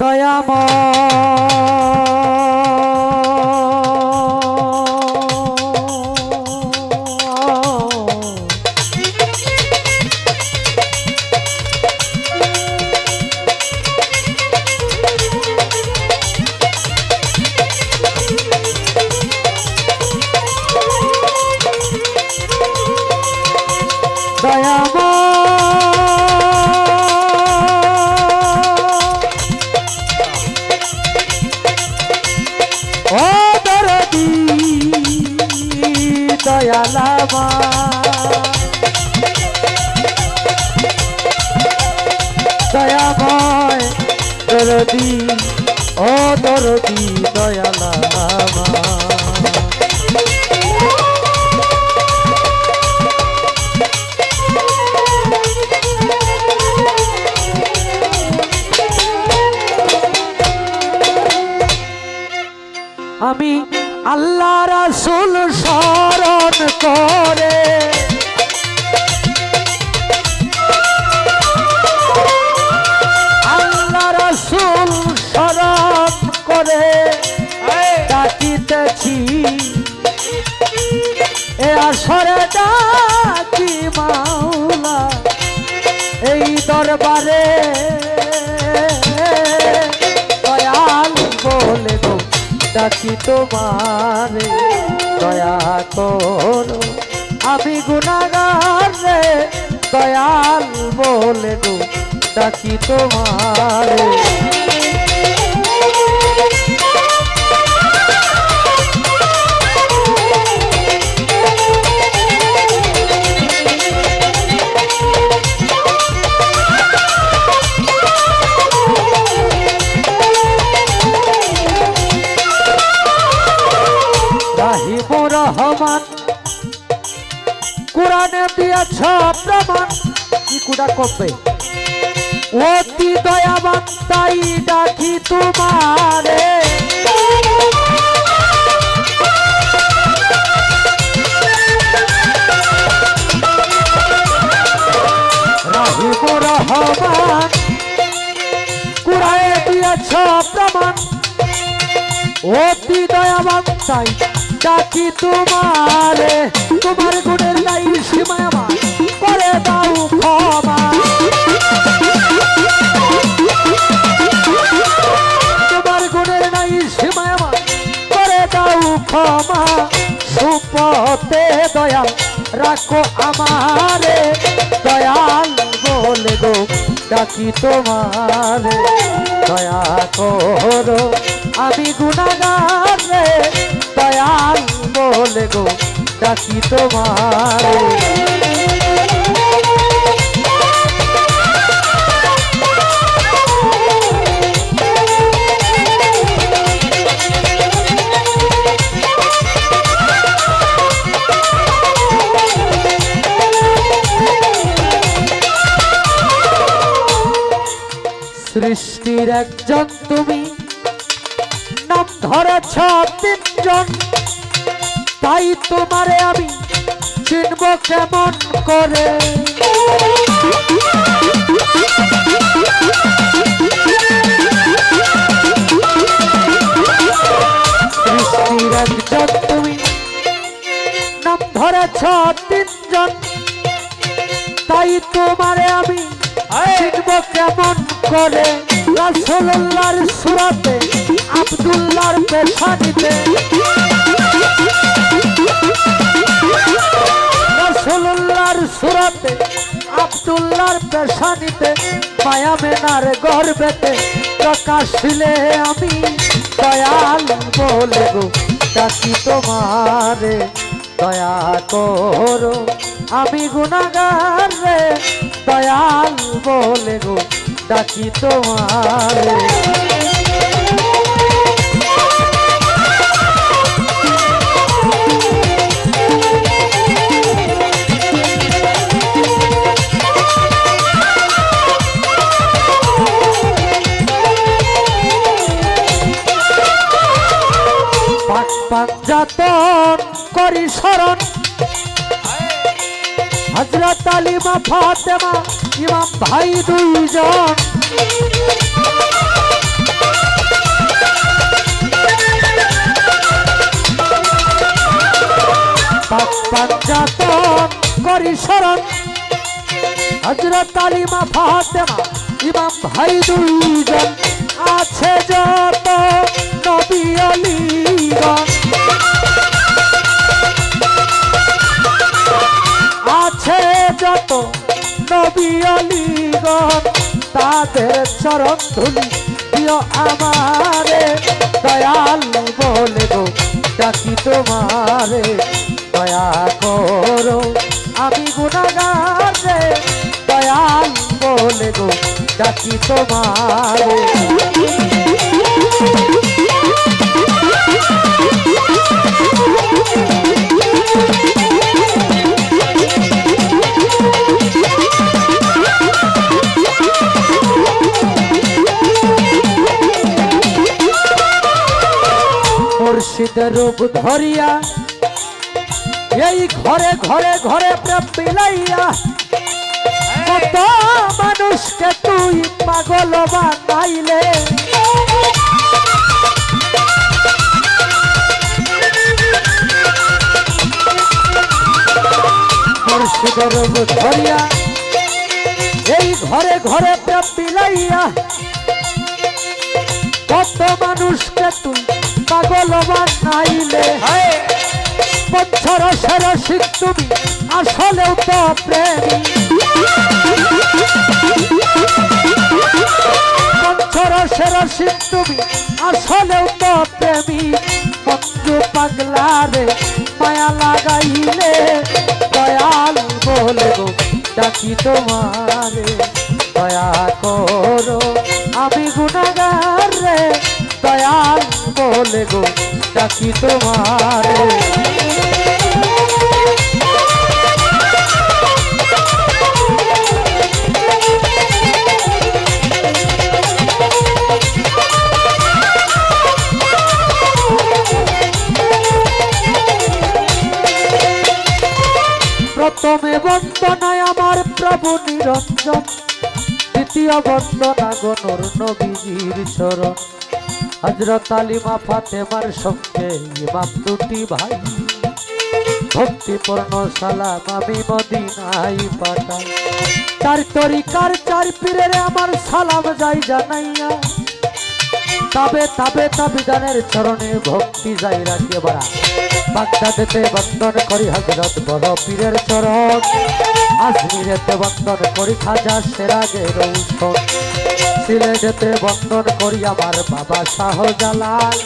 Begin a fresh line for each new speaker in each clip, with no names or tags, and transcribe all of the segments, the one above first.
দয়াময়। করে। আল্লাহ রাসুল স্মরণ করে ডাকিতেছি। এ আসরে ডাকি মাওলা, এই দরবারে। দয়াল বলে গো, ডাকি তোমারে। দয়া করো। আমি গুণাগার রে দয়াল বলে ডাকি তোমারে। কোরআনে দিয়েছ প্রমাণ। কি কুড়া কবে অতি দয়াবান, তাই ডাকি তোমারে। রাহিমুর রহমান কোরআনে দিয়েছ প্রমাণ। অতি দয়াবান, তাই ডাকি তোমারে। তোমার রাখো আমারে, দয়াল বলে গো, ডাকি তোমারে। দয়া করো, আমি গুণাগার রে, দয়াল বলে গো, ডাকি তোমারে। সৃষ্টির একজন তুমি। নাম ধরেছ তিনজন। তাই তোমারে আমি চিনব কেমন করে। সৃষ্টির একজন তুমি। নাম ধরেছ তিনজন। তাই তোমারে আমি চিনব কেমন করে রাসূলুল্লাহর সুরাতে, আব্দুল্লাহর পেশানিতে। রাসূলুল্লাহর সুরাতে, আব্দুল্লাহর পেশানিতে, মায়া মেনার গর্বেতে প্রকাশিলে আমি দয়াল বলে গো, ডাকি তোমারে, দয়া করো। আমি গুণাগার রে, দয়াল বলে গো ডাকি তোমারে ফাতেমা ইমাম ভাই দুইজন। পাঞ্জাতন করি শরণ। হজরত আলিমা ফাতেমা ইমাম ভাই দুইজন। চরণ ধুলি প্রিয় আমারে, দয়াল বলে গো, ডাকি তোমারে, দয়া করো। আমি গুণাগার রে, দয়াল বলে গো, ডাকি তোমারে। রূপ ধরিয়া, এই ঘরে ঘরে ঘরে প্রেম কত মানুষকে তুই পাগল বানাইলে। রূপ ধরিয়া, এই ঘরে ঘরে প্রেম বিলাইয়া, কত মানুষকে তুই পাগল বানাইলে বছর সরসিক তুমি আসলেও তো প্রেমী। বছর সরসিক তুমি আসলেও তো প্রেমী। মঞ্জু পাগলা রে মায়া লাগাইলে দয়াল বলে গো ডাকি তোমারে। দয়া করো আমি গুণাগার রে দয়াল বলে গো ডাকি তোমারে। প্রথমে বন্দনায় আমার প্রভু নিরঞ্জন দ্বিতীয় বন্দনা গণর নবীজির চরণ। হজরত আলিমা ফাতেমার সঙ্গে ইমাম দুটি ভাই। ভক্তিপূর্ণ সালাম আমি মদিনাই পাঠাই। চার তরিকার চার পীরের আমার সালাম যাই জানাইয়া। তবে তবে তাবিদানের চরণে ভক্তি যাই রাখিয়ে বাড়া। বাগদাদেতে বন্দন করি হজরত, বড় পীরের চরণ। আজমিরেতে বন্দন করি খাজা সেরাগের ঔষধ। সিলেটেতে বন্দন করি আমার বাবা শাহ জালাল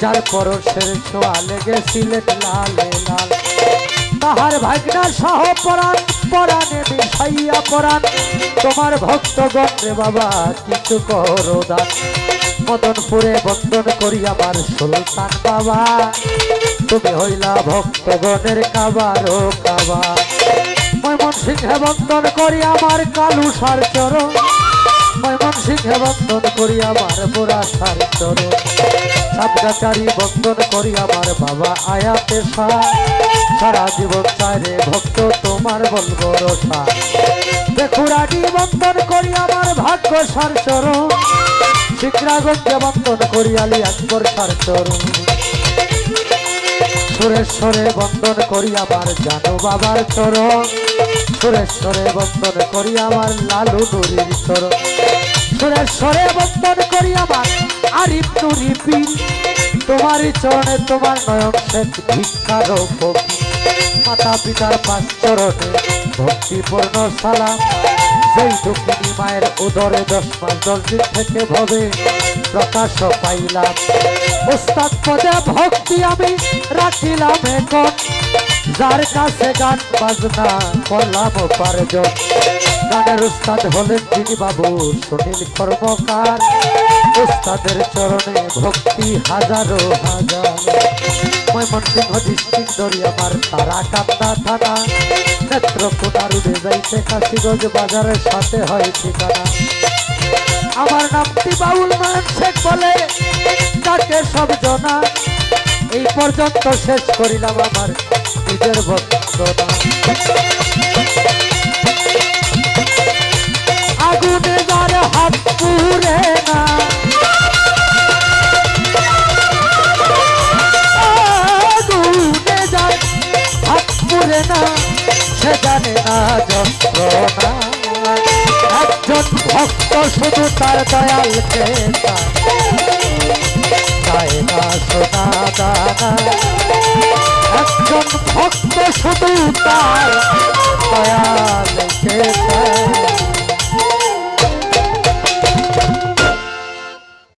যার পরশের ছোঁয়া লেগে সিলেট লালে লাল। তাহার ভাগনা সহ পরাণ, পরাণে মিশাইয়া পরাণ। তোমার ভক্তগণ রে বাবা, কিছু করো দান। মদনপুরে বন্দন করি আমার সুলতান বাবা। তুমি হইলা ভক্তগণের কাবার ও কাবা ময়মন সিংহে বন্দন করি আমার কালু সার চরণ। ময়মন সিংহে বন্দন করি আমার বুড়া সার চরণ। সাতগাচারি বন্দন করি আমার বাবা আয়াতে শাহ সারা জীবন চাইরে ভক্ত তোমার বলব রসা বেকুরাটি বন্দন করি আমার ভাগ্য সার চরণ। শিখরাগঞ্জে বন্দন করি আলী সার চরণ। সুরেশ্বরে বন্দন করি আমার জানো বাবার চরণ। সুরেশ্বরে বন্দন করি আমার লালু নুরির চরণ। সুরেশ্বরে বন্দন করি আমার আরিফ নুরি পীর। তোমারই চরণে তোমার নয়ন শেখ ভিক্ষার মাতা পিতার পাঁচ চরণে ভক্তিপূর্ণ সালাম। যেই দুঃখিনী মায়ের উদরে দশ মাস দশ দিন থেকে ভবে প্রকাশ পাইলাম। উস্তাদ পদে ভক্তি আমি রাখিলাম এখন। যার কাছে গান, বাজনা করলাম পারজন। গানের উস্তাদ হলেন তিনি বাবু সুনীল কর্মকার। উস্তাদের চরণে ভক্তি হাজারো হাজার। ময়মনসিংহ ডিস্ট্রিক্ট দরিয়ামার তারা কান্না থানা। নেত্রকোনা রুডে যাইতে কাশিগঞ্জ বাজারের সাথে হয় ঠিকানা। আমার নামটি বাউল নয়ন শেখ বলে তাকে সব জনা। এই পর্যন্ত শেষ করিলাম আমার নিজের বন্দনা ভক্ত শুধু তার দয়াল চায় চায় না সোনা দানা একজন ভক্ত শুধু তার দয়াল